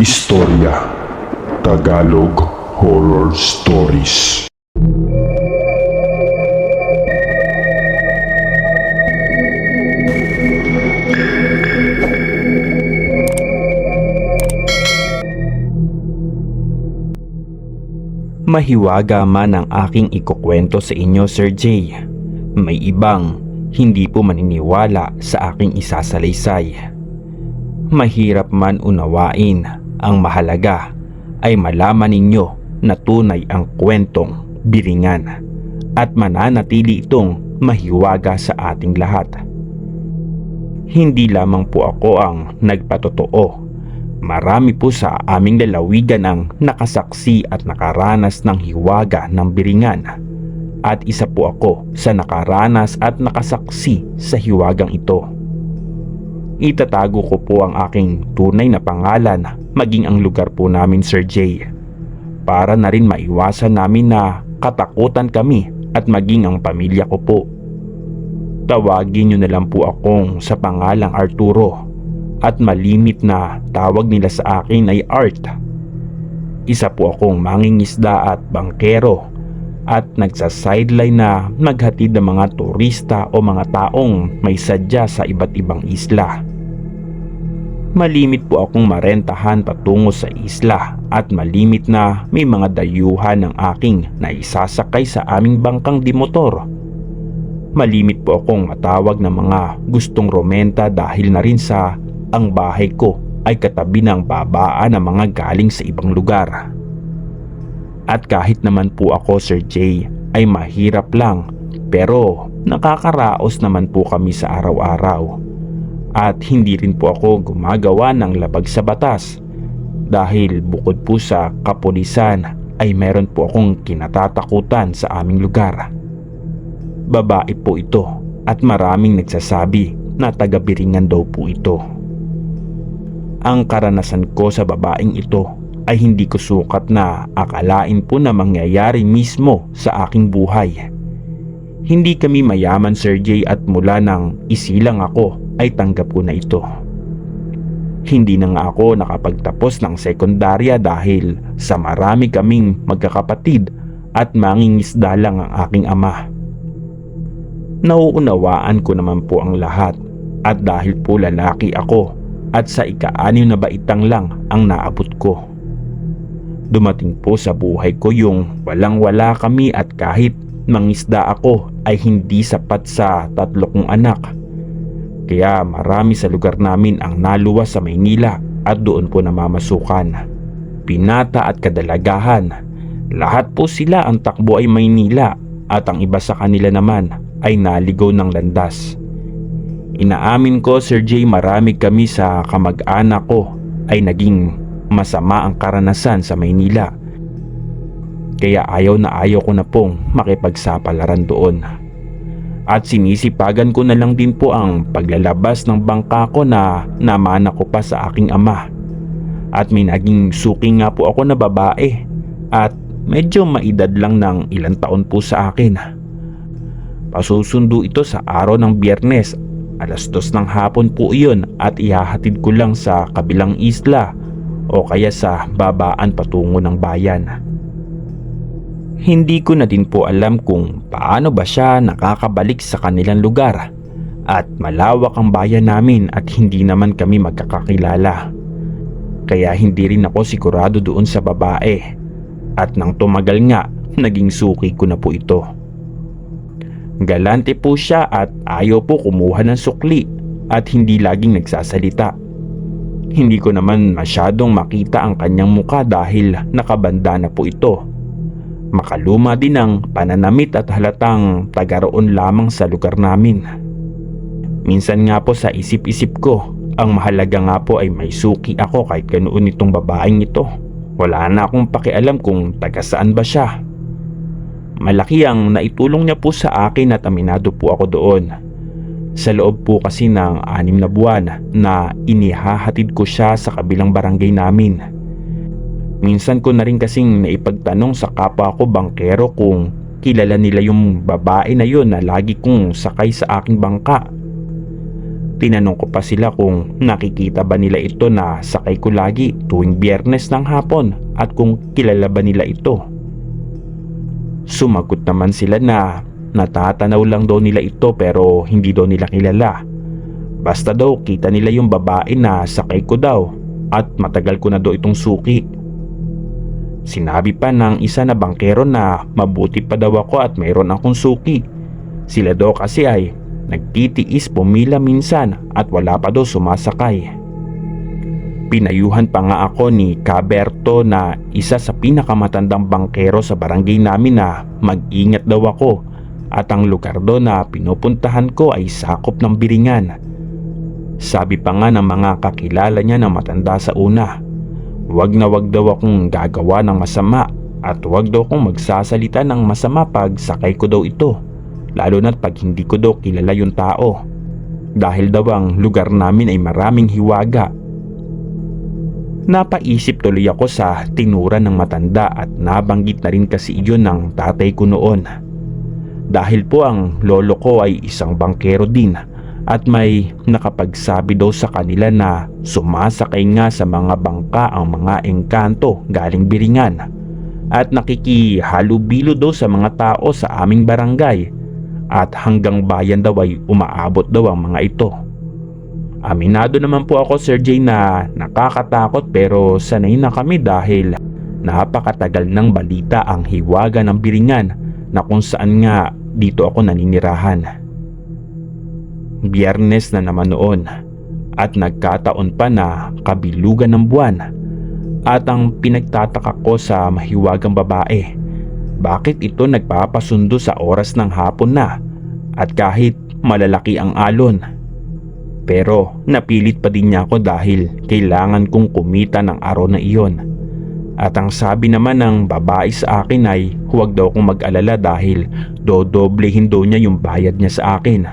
Istorya Tagalog Horror Stories Mahiwaga man ang aking ikukwento sa inyo, Sir J. May ibang hindi po maniniwala sa aking isasalaysay. Mahirap man unawain, ang mahalaga ay malaman ninyo na tunay ang kwentong biringan at mananatili itong mahiwaga sa ating lahat. Hindi lamang po ako ang nagpatotoo Marami po sa aming lalawigan ang nakasaksi at nakaranas ng hiwaga ng biringan. At isa po ako sa nakaranas at nakasaksi sa hiwagang ito. Itatago ko po ang aking tunay na pangalan maging ang lugar po namin Sir J. Para na rin maiwasan namin na katakutan kami at maging ang pamilya ko po. Tawagin niyo na lang po akong sa pangalang Arturo at malimit na tawag nila sa akin ay Art. Isa po akong mangingisda at bangkero at nagsa-sideline na maghatid ng mga turista o mga taong may sadya sa iba't ibang isla. Malimit po akong marentahan patungo sa isla at malimit na may mga dayuhan ng aking na isasakay sa aming bangkang dimotor. Malimit po akong matawag ng mga gustong romenta dahil na rin sa ang bahay ko ay katabi ng babaan ng mga galing sa ibang lugar. At kahit naman po ako Sir J ay mahirap lang pero nakakaraos naman po kami sa araw-araw. At hindi rin po ako gumagawa ng labag sa batas dahil bukod po sa kapulisan ay meron po akong kinatatakutan sa aming lugar. Babae po ito at maraming nagsasabi na taga-biringan daw po ito. Ang karanasan ko sa babaeng ito ay hindi ko sukat na akalain po na mangyayari mismo sa aking buhay. Hindi kami mayaman Sir J at mula nang isilang ako ay tanggap ko na ito. Hindi na nga ako nakapagtapos ng sekundarya dahil sa marami kaming magkakapatid at mangingisda lang ang aking ama. Nauunawaan ko naman po ang lahat at dahil po lalaki ako at sa ika-anim na baitang lang ang naabot ko. Dumating po sa buhay ko yung walang wala kami at kahit mangisda ako ay hindi sapat sa tatlo kong anak. Kaya marami sa lugar namin ang naluwas sa Maynila at doon po namamasukan. Pinata at kadalagahan, lahat po sila ang takbo ay Maynila at ang iba sa kanila naman ay naligaw ng landas. Inaamin ko Sir J marami kami sa kamag-anak ko ay naging masama ang karanasan sa Maynila. Kaya ayaw na ayaw ko na pong makipagsapalaran doon. At sinisipagan ko na lang din po ang paglalabas ng bangka ko na namana ko pa sa aking ama. At may naging suki nga po ako na babae at medyo maedad lang ng ilang taon po sa akin. Pasusundo ito sa araw ng biyernes Alas dos ng hapon po iyon at ihahatid ko lang sa kabilang isla o kaya sa babaan patungo ng bayan. Hindi ko na din po alam kung paano ba siya nakakabalik sa kanilang lugar at malawak ang bayan namin at hindi naman kami magkakakilala. Kaya hindi rin ako sigurado doon sa babae at nang tumagal nga naging suki ko na po ito. Galante po siya at ayaw po kumuha ng sukli at hindi laging nagsasalita. Hindi ko naman masyadong makita ang kanyang muka dahil nakabanda na po ito. Makaluma din ang pananamit at halatang tagaroon lamang sa lugar namin. Minsan nga po sa isip-isip ko, ang mahalaga nga po ay may suki ako kahit ganoon itong babaeng ito. Wala na akong pakialam kung taga saan ba siya Malaki ang naitulong niya po sa akin at aminado po ako doon. Sa loob po kasi ng anim na buwan na inihahatid ko siya sa kabilang barangay namin. Minsan ko na rin kasing naipagtanong sa kapwa ko bangkero kung kilala nila yung babae na yun na lagi kong sakay sa aking bangka. Tinanong ko pa sila kung nakikita ba nila ito na sakay ko lagi tuwing biyernes ng hapon at kung kilala ba nila ito. Sumagot naman sila na natatanaw lang daw nila ito pero hindi daw nila kilala. Basta daw kita nila yung babae na sakay ko daw at matagal ko na daw itong suki. Sinabi pa ng isa na bangkero na mabuti pa daw ako at mayroon akong suki. Sila daw kasi ay nagtitiis pumila minsan at wala pa daw sumasakay. Pinayuhan pa nga ako ni Caberto na isa sa pinakamatandang bangkero sa barangay namin na mag-ingat daw ako at ang lugar daw na pinupuntahan ko ay sakop ng biringan. Sabi pa nga ng mga kakilala niya na matanda sa una, wag na wag daw akong gagawa ng masama at wag daw akong magsasalita ng masama pag sakay ko daw ito, lalo na't pag hindi ko daw kilala yung tao. Dahil daw ang lugar namin ay maraming hiwaga Napaisip tuloy ako sa tinura ng matanda at nabanggit na rin kasi iyon ng tatay ko noon. Dahil po ang lolo ko ay isang bangkero din at may nakapagsabi daw sa kanila na sumasakay nga sa mga bangka ang mga engkanto galing biringan at nakikihalubilo daw sa mga tao sa aming barangay at hanggang bayan daw ay umaabot daw ang mga ito. Aminado naman po ako Sir Jay na nakakatakot pero sanay na kami dahil napakatagal ng balita ang hiwaga ng biringan na kung saan nga dito ako naninirahan. Biyernes na naman noon at nagkataon pa na kabilugan ng buwan at ang pinagtataka ko sa mahiwagang babae bakit ito nagpapasundo sa oras ng hapon na at kahit malalaki ang alon pero napilit pa din niya ako dahil kailangan kong kumita ng araw na iyon. At ang sabi naman ng babae sa akin ay huwag daw akong mag-alala dahil dodoblehin daw niya yung bayad niya sa akin.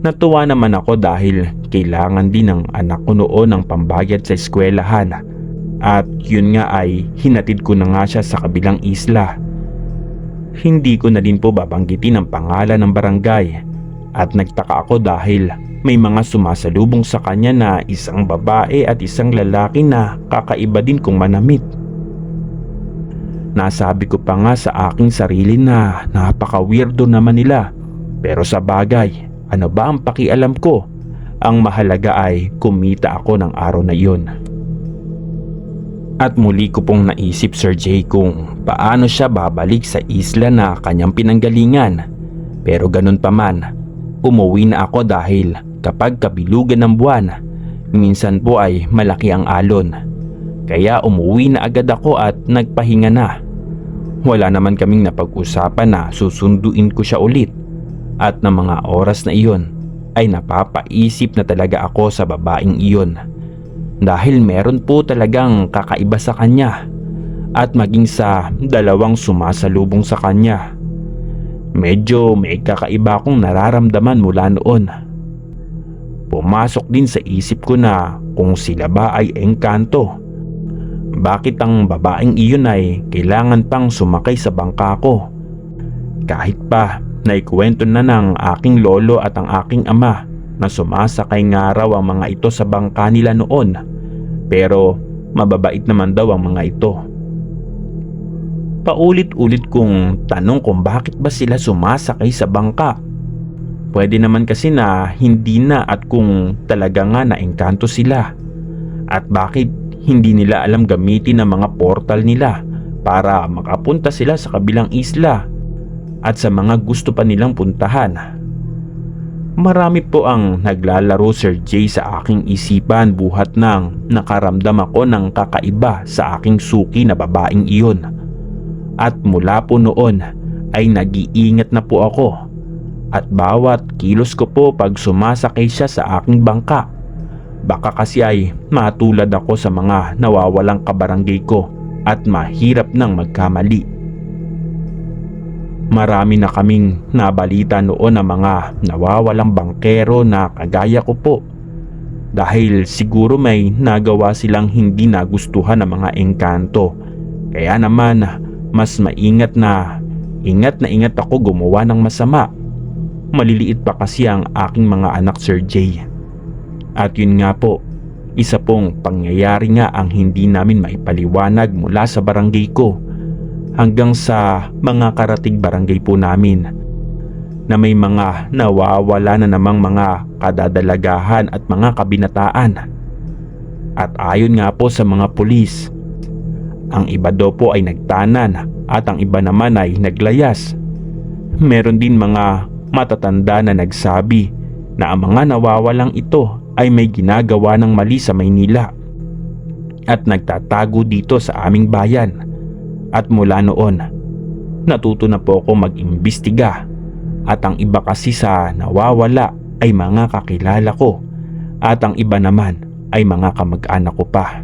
Natuwa naman ako dahil kailangan din ng anak ko noon ng pambayad sa eskwelahan at yun nga ay hinatid ko na nga siya sa kabilang isla. Hindi ko na din po babanggitin ang pangalan ng barangay at nagtaka ako dahil may mga sumasalubong sa kanya na isang babae at isang lalaki na kakaiba din kung manamit. Nasabi ko pa nga sa aking sarili na napaka-weirdo naman nila. Pero sa bagay, ano ba ang pakialam ko? Ang mahalaga ay kumita ako ng araw na iyon. At muli ko pong naisip Sir Jay kung paano siya babalik sa isla na kanyang pinanggalingan. Pero ganun pa man, umuwi na ako dahil kapag kabilugan ng buwan, minsan po ay malaki ang alon. Kaya umuwi na agad ako at nagpahinga na. Wala naman kaming napag-usapan na susunduin ko siya ulit at ng mga oras na iyon ay napapaisip na talaga ako sa babaeng iyon. Dahil meron po talagang kakaiba sa kanya at maging sa dalawang sumasalubong sa kanya. Medyo may kakaiba akong nararamdaman mula noon. Pumasok din sa isip ko na kung sila ba ay engkanto. Bakit ang babaeng iyon ay kailangan pang sumakay sa bangka ko? Kahit pa naikwento na ng aking lolo at ang aking ama na sumasakay nga raw ang mga ito sa bangka nila noon pero mababait naman daw ang mga ito. Paulit-ulit kong tanong kung bakit ba sila sumasakay sa bangka. Pwede naman kasi na hindi na at kung talaga nga naengkanto sila. At bakit hindi nila alam gamitin ang mga portal nila para makapunta sila sa kabilang isla at sa mga gusto pa nilang puntahan. Marami po ang naglalaro Sir Jay sa aking isipan buhat nang nakaramdam ako ng kakaiba sa aking suki na babaeng iyon. At mula po noon ay nag-iingat na po ako at bawat kilos ko po pag sumasakay siya sa aking bangka. Baka kasi ay matulad ako sa mga nawawalang kabarangay ko at mahirap nang magkamali. Marami na kaming nabalita noon ng mga nawawalang bangkero na kagaya ko po. Dahil siguro may nagawa silang hindi nagustuhan ng mga engkanto. Kaya naman mas maingat na ingat na ingat ako gumawa ng masama. maliliit pa kasi ang aking mga anak Sir Jay. At yun nga po, isa pong pangyayari nga ang hindi namin maipaliwanag mula sa barangay ko hanggang sa mga karating barangay po namin na may mga nawawala na namang mga kadadalagahan at mga kabinataan. At ayon nga po sa mga pulis, ang iba daw po ay nagtanan at ang iba naman ay naglayas. Meron din mga matatanda na nagsabi na ang mga nawawalang ito ay may ginagawa ng mali sa Maynila at nagtatago dito sa aming bayan. At mula noon, natuto na po ako mag-imbestiga at ang iba kasi sa nawawala ay mga kakilala ko at ang iba naman ay mga kamag-anak ko pa.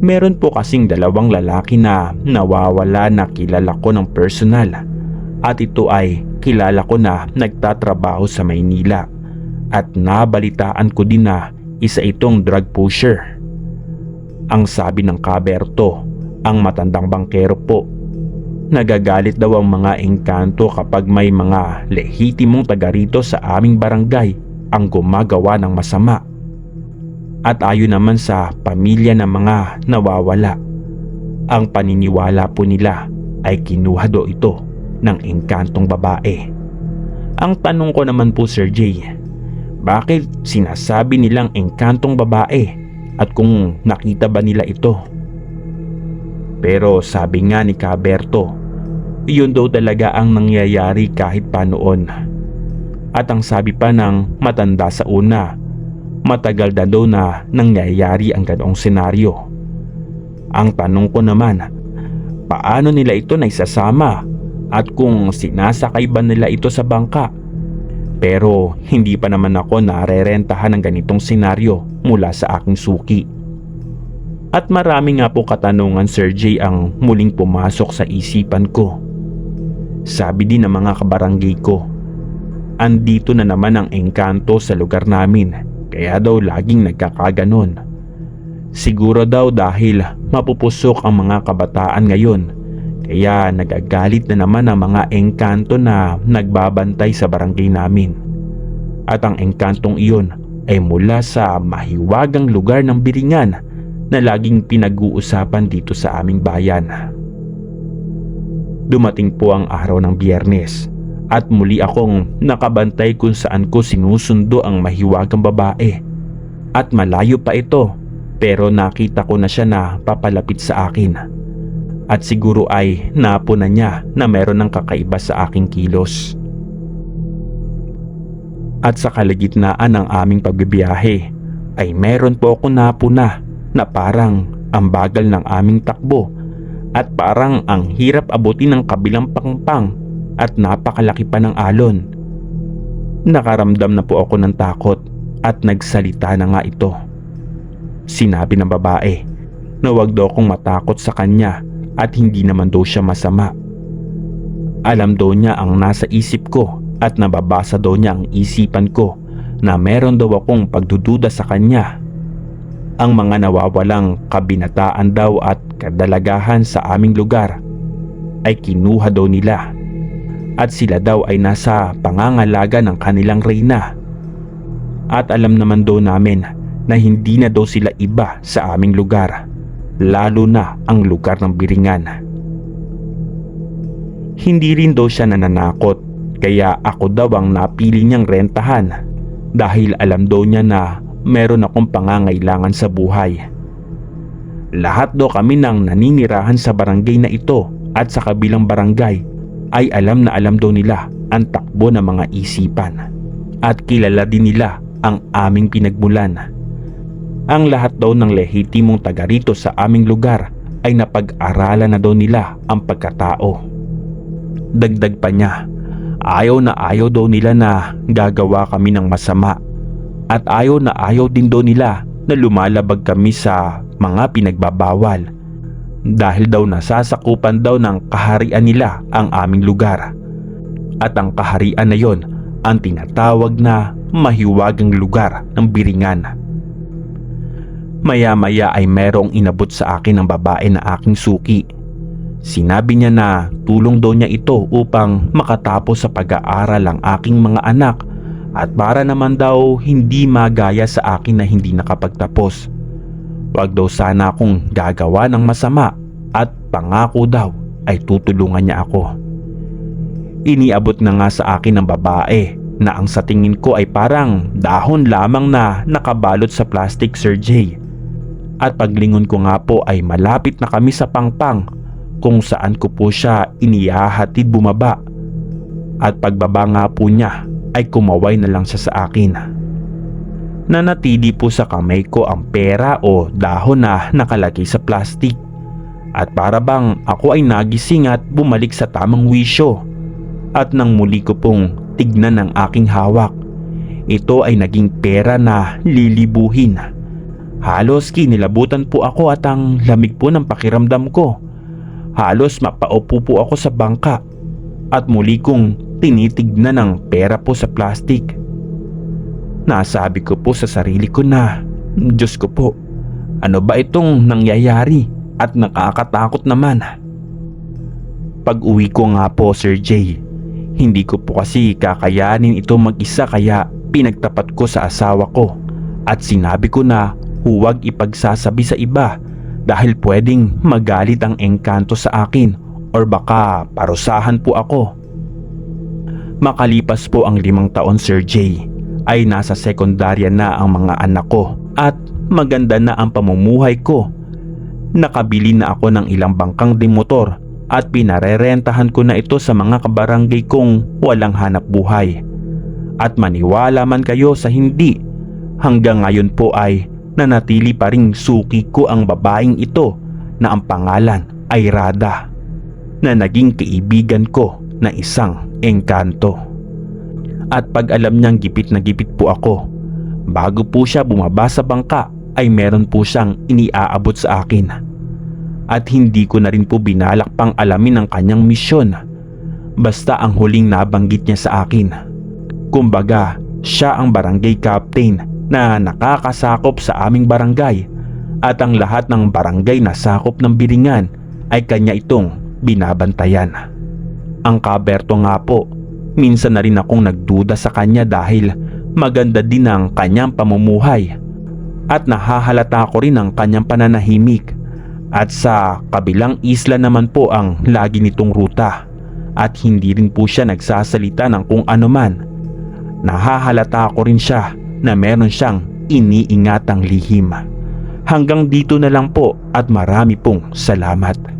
Meron po kasing dalawang lalaki na nawawala na kilala ko ng personal at ito ay kilala ko na nagtatrabaho sa Maynila at nabalitaan ko din na isa itong drug pusher. Ang sabi ng kaberto, ang matandang bangkero po Nagagalit daw ang mga engkanto kapag may mga lehitimong taga rito sa aming barangay ang gumagawa ng masama. At ayon naman sa pamilya ng mga nawawala, ang paniniwala po nila ay kinuha do ito ng engkantong babae. Ang tanong ko naman po Sir Jay, bakit sinasabi nilang engkantong babae at kung nakita ba nila ito? Pero sabi nga ni Caberto, iyon daw talaga ang nangyayari kahit pa noon. At ang sabi pa ng matanda sa una, matagal na daw na nangyayari ang ganoong senaryo. Ang tanong ko naman, paano nila ito naisasama at kung sinasakay ba nila ito sa bangka? Pero hindi pa naman ako narerentahan ng ganitong senaryo mula sa aking suki. At marami nga po katanungan Sir J ang muling pumasok sa isipan ko. Sabi din ng mga kabarangay ko, andito na naman ang engkanto sa lugar namin kaya daw laging nagkakaganon. Siguro daw dahil mapupusok ang mga kabataan ngayon kaya nagagalit na naman ang mga engkanto na nagbabantay sa barangay namin. At ang engkantong iyon ay mula sa mahiwagang lugar ng Biringan na laging pinag-uusapan dito sa aming bayan. Dumating po ang araw ng biyernes at muli akong nakabantay kung saan ko sinusundo ang mahiwagang babae. At malayo pa ito pero nakita ko na siya na papalapit sa akin. At siguro ay napo na niya na meron ng kakaiba sa aking kilos. At sa kalagitnaan ng aming pagbibiyahe ay meron po ako napuna na parang ang bagal ng aming takbo at parang ang hirap abutin ng kabilang pangpang at napakalaki pa ng alon. Nakaramdam na po ako ng takot at nagsalita na nga ito. Sinabi ng babae na wag daw akong matakot sa kanya at hindi naman daw siya masama. Alam daw niya ang nasa isip ko at nababasa daw niya ang isipan ko na meron daw akong pagdududa sa kanya ang mga nawawalang kabinataan daw at kadalagahan sa aming lugar ay kinuha daw nila at sila daw ay nasa pangangalaga ng kanilang reyna. At alam naman daw namin na hindi na daw sila iba sa aming lugar, lalo na ang lugar ng Biringan. Hindi rin daw siya nananakot kaya ako daw ang napili niyang rentahan dahil alam daw niya na meron akong pangangailangan sa buhay. Lahat daw kami ng naninirahan sa barangay na ito at sa kabilang barangay ay alam na alam daw nila ang takbo ng mga isipan at kilala din nila ang aming pinagmulan. Ang lahat daw ng lehitimong taga rito sa aming lugar ay napag-aralan na daw nila ang pagkatao. Dagdag pa niya, ayaw na ayaw daw nila na gagawa kami ng masama at ayaw na ayaw din daw nila na lumalabag kami sa mga pinagbabawal dahil daw nasasakupan daw ng kaharian nila ang aming lugar. At ang kaharian na yon ang tinatawag na mahiwagang lugar ng Biringan. Maya-maya ay merong inabot sa akin ng babae na aking suki. Sinabi niya na tulong daw niya ito upang makatapos sa pag-aaral ang aking mga anak at para naman daw hindi magaya sa akin na hindi nakapagtapos. Huwag daw sana akong gagawa ng masama at pangako daw ay tutulungan niya ako. Iniabot na nga sa akin ng babae na ang sa tingin ko ay parang dahon lamang na nakabalot sa plastic Jay. At paglingon ko nga po ay malapit na kami sa pangpang kung saan ko po siya inihahatid bumaba. At pagbaba nga po niya ay kumaway na lang siya sa akin. Nanatili po sa kamay ko ang pera o dahon na nakalagay sa plastic. At para bang ako ay nagising at bumalik sa tamang wisyo. At nang muli ko pong tignan ang aking hawak, ito ay naging pera na lilibuhin. Halos kinilabutan po ako at ang lamig po ng pakiramdam ko. Halos mapaupo po ako sa bangka at muli kong tinitignan ang pera po sa plastic. Nasabi ko po sa sarili ko na, Diyos ko po, ano ba itong nangyayari at nakakatakot naman. Pag uwi ko nga po Sir Jay, hindi ko po kasi kakayanin ito mag-isa kaya pinagtapat ko sa asawa ko at sinabi ko na huwag ipagsasabi sa iba dahil pwedeng magalit ang engkanto sa akin or baka parusahan po ako. Makalipas po ang limang taon Sir Jay ay nasa sekundarya na ang mga anak ko at maganda na ang pamumuhay ko. Nakabili na ako ng ilang bangkang dimotor at pinarerentahan ko na ito sa mga kabarangay kong walang hanap buhay. At maniwala man kayo sa hindi, hanggang ngayon po ay nanatili pa ring suki ko ang babaeng ito na ang pangalan ay Rada na naging kaibigan ko na isang engkanto. At pag alam niyang gipit na gipit po ako, bago po siya bumaba sa bangka ay meron po siyang iniaabot sa akin. At hindi ko na rin po binalak pang alamin ang kanyang misyon. Basta ang huling nabanggit niya sa akin. Kumbaga, siya ang barangay captain na nakakasakop sa aming barangay at ang lahat ng barangay na sakop ng biringan ay kanya itong binabantayan. Ang kaberto nga po, minsan na rin akong nagduda sa kanya dahil maganda din ang kanyang pamumuhay at nahahalata ko rin ang kanyang pananahimik at sa kabilang isla naman po ang lagi nitong ruta at hindi rin po siya nagsasalita ng kung ano man. Nahahalata ko rin siya na meron siyang iniingatang lihim. Hanggang dito na lang po at marami pong salamat.